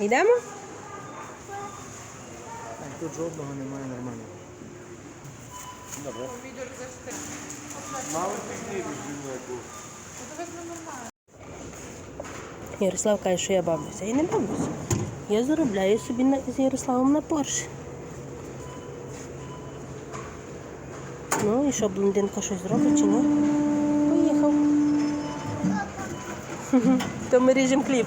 Йдемо? Так, тут жодного немає нормально. Добре. Мало яку. Ярослав каже, що я бавлюся. Я не бавлюся. Я заробляю собі на, з Ярославом на Порш. Ну і що, блондинка щось зробить чи ні? Поїхав. То ми ріжемо хліб.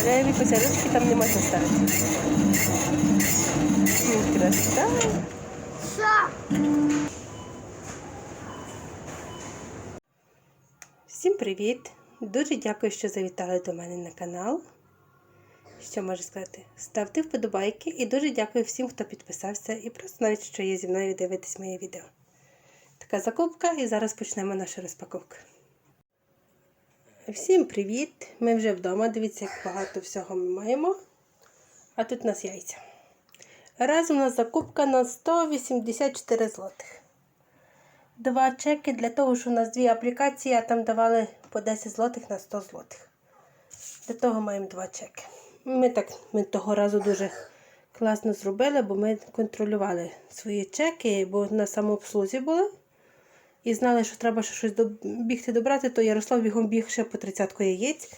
Але Вікуся, там не можна ставити. М, Краса. Всім привіт! Дуже дякую, що завітали до мене на канал. Що можу сказати? Ставте вподобайки і дуже дякую всім, хто підписався і просто навіть що є зі мною дивитись моє відео. Така закупка, і зараз почнемо нашу розпаковку. Всім привіт! Ми вже вдома. Дивіться, як багато всього ми маємо. А тут у нас яйця. Разом у нас закупка на 184 злотих. Два чеки для того, що у нас дві аплікації, а там давали по 10 злотих на 100 злотих. Для того маємо два чеки. Ми так ми того разу дуже класно зробили, бо ми контролювали свої чеки, бо на самообслузі були. І знали, що треба ще щось бігти добрати, то Ярослав бігом біг ще по 30 яєць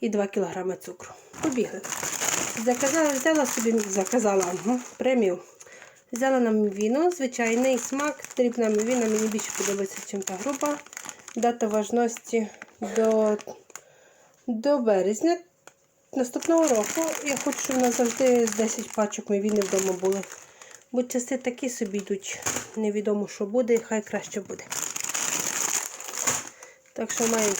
і 2 кг цукру. Побігли. Заказала, взяла собі, заказала угу, премію. Взяла нам мівіну, звичайний смак, дрібна мівіна, мені більше подобається, ніж та груба. Дата важності до, до березня наступного року. Я хочу, щоб у нас завжди 10 пачок мівіни вдома були. Бо часи такі собі йдуть. Невідомо, що буде, хай краще буде. Так що маємо.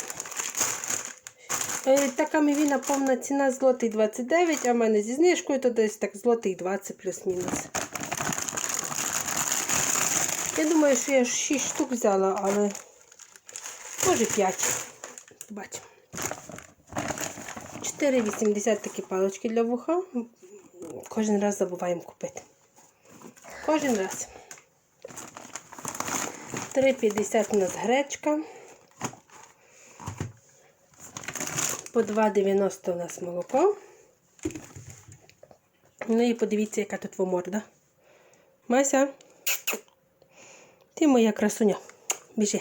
Е, Така мівіна повна ціна злотий 29, а в мене зі знижкою то десь так злотий 20 плюс-мінус. Я думаю, що я 6 штук взяла, але може 5. Бачимо. 4,80 такі палочки для вуха. Кожен раз забуваємо купити. Кожен раз. 3,50 у нас гречка. По 2,90 у нас молоко. Ну і подивіться, яка тут морда. Мася. Ти моя красуня. Біжи.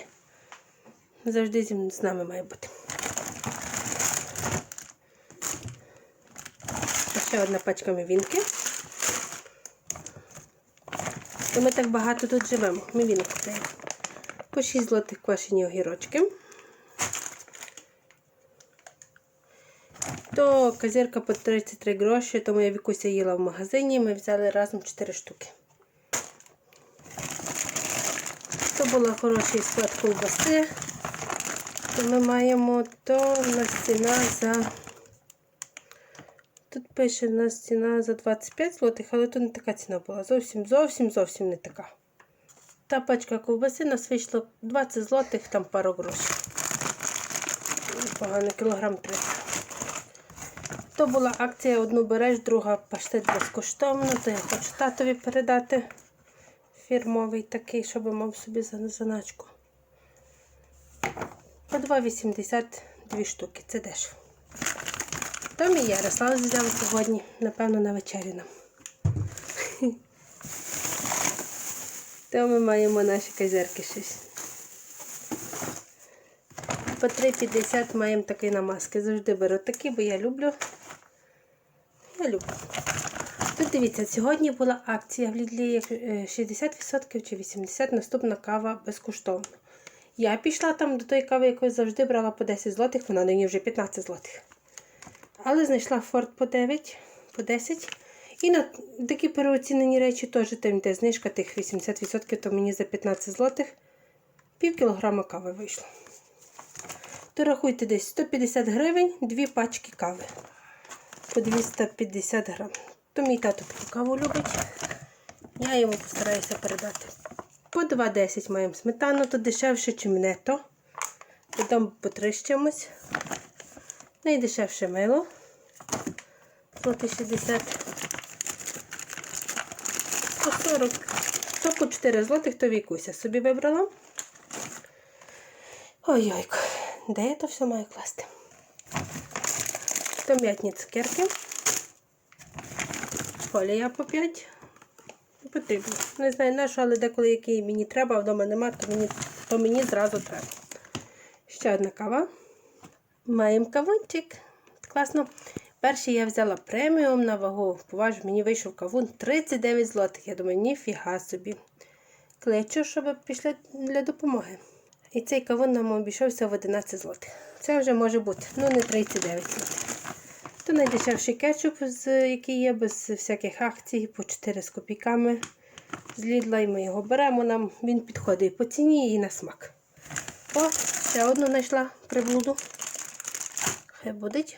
Завжди з нами має бути. Ще одна пачка мівінки. І ми так багато тут живемо. Мівіну купляємо. По 6 злотих квашені огірочки. То казірка по 33 гроші, тому я Вікуся їла в магазині. Ми взяли разом 4 штуки. То була хороший склад ковбаси. Ми маємо то у нас ціна за. Тут пише у нас ціна за 25 злотих, але то не така ціна була. Зовсім, зовсім, зовсім не така. Та пачка ковбаси нас вийшло 20 злотих, там пару грошей. Погано, кілограм 300. То була акція одну береш, друга паштет безкоштовно, то я хочу татові передати фірмовий такий, щоб мав собі заначку. По 2,80 дві штуки, це дешево. Там і Ярослав взяв сьогодні, напевно, на вечері нам. То ми маємо наші казерки щось. По 3,50 маємо такий намазки. Завжди беру такі, бо я люблю. Я люблю. Тут дивіться, сьогодні була акція в Лідлі е, 60% чи 80% наступна кава безкоштовно. Я пішла там до тої кави, яку завжди брала по 10 злотих, вона нині вже 15 злотих. Але знайшла Форд по 9, по 10. І на такі переоцінені речі теж там йде знижка тих 80%, то мені за 15 злотих пів кілограма кави вийшло. То рахуйте десь 150 гривень, дві пачки кави. По 250 грам. То мій тато каву любить. Я йому постараюся передати. По 2,10 маємо сметану, то дешевше, ніж нето. Потім потрищимось. Найдешевше мило. Злоти 60. По 40. То по 4 злотих, то вікуся собі вибрала. Ой-ой, де я то все маю класти? То м'ятні цукерки. Фолія по 5. Потрібно. Не знаю на що, але деколи який мені треба, а вдома нема, то мені, то мені зразу треба. Ще одна кава. Маємо кавунчик. Класно. Перший я взяла преміум на вагу. Поважу, мені вийшов кавун 39 злотих. Я думаю, ніфіга собі. Кличу, щоб пішли для допомоги. І цей кавун нам обійшовся в 11 злотих. Це вже може бути, ну не 39 злотих. То найдешевший кетчуп, який є без всяких акцій, по 4 з копійками. З Лідла, і ми його беремо. Нам він підходить по ціні і на смак. О, ще одну знайшла приблуду. Хай будить.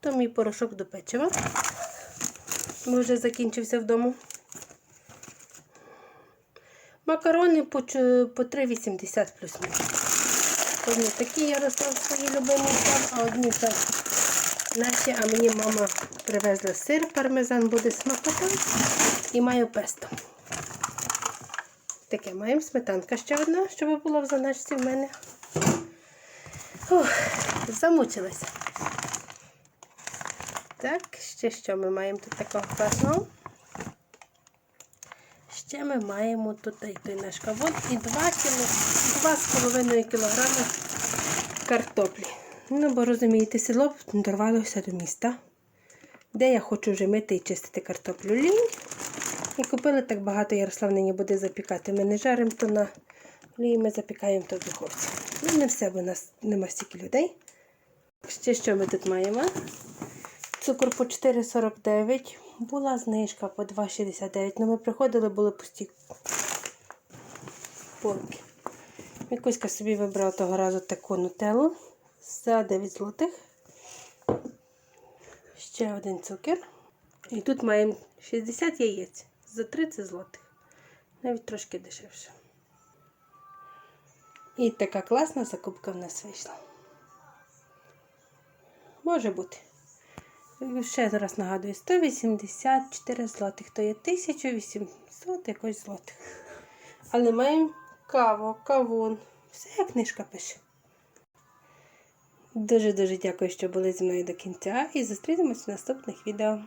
То мій порошок до печива. Бо вже закінчився вдома. Макарони по, 3,80 плюс-мінус. Одні такі Ярослав свої любимі а одні там наші, а мені мама привезла сир, пармезан буде смакота і маю песто. Таке маємо сметанка ще одна, щоб була в заначці в мене. Ух, замучилася. Так, ще що ми маємо тут такого класного? Ще ми маємо тут і той наш кавун і 2 кіло, 2,5 кілограми картоплі. Ну, бо розумієте, село дорвалося до міста, де я хочу вже мити і чистити картоплю лінь. І купили так багато, Ярослав нині буде запікати. Ми не жаримо то на олії, ми запікаємо то в духовці. Ну, не все, бо нас нема стільки людей. Ще що ми тут маємо? Цукор по 4,49. Була знижка по 2,69. Ну ми приходили, були пусті полки. Мікуська собі вибрала того разу таку нутеллу за 9 злотих. Ще один цукер. І тут маємо 60 яєць за 30 злотих. Навіть трошки дешевше. І така класна закупка в нас вийшла. Може бути. Ще раз нагадую, 184 злотих, то є 1800 якось злотих. Але маємо каву, кавун. Все як книжка пише. Дуже-дуже дякую, що були зі мною до кінця і зустрінемось в наступних відео.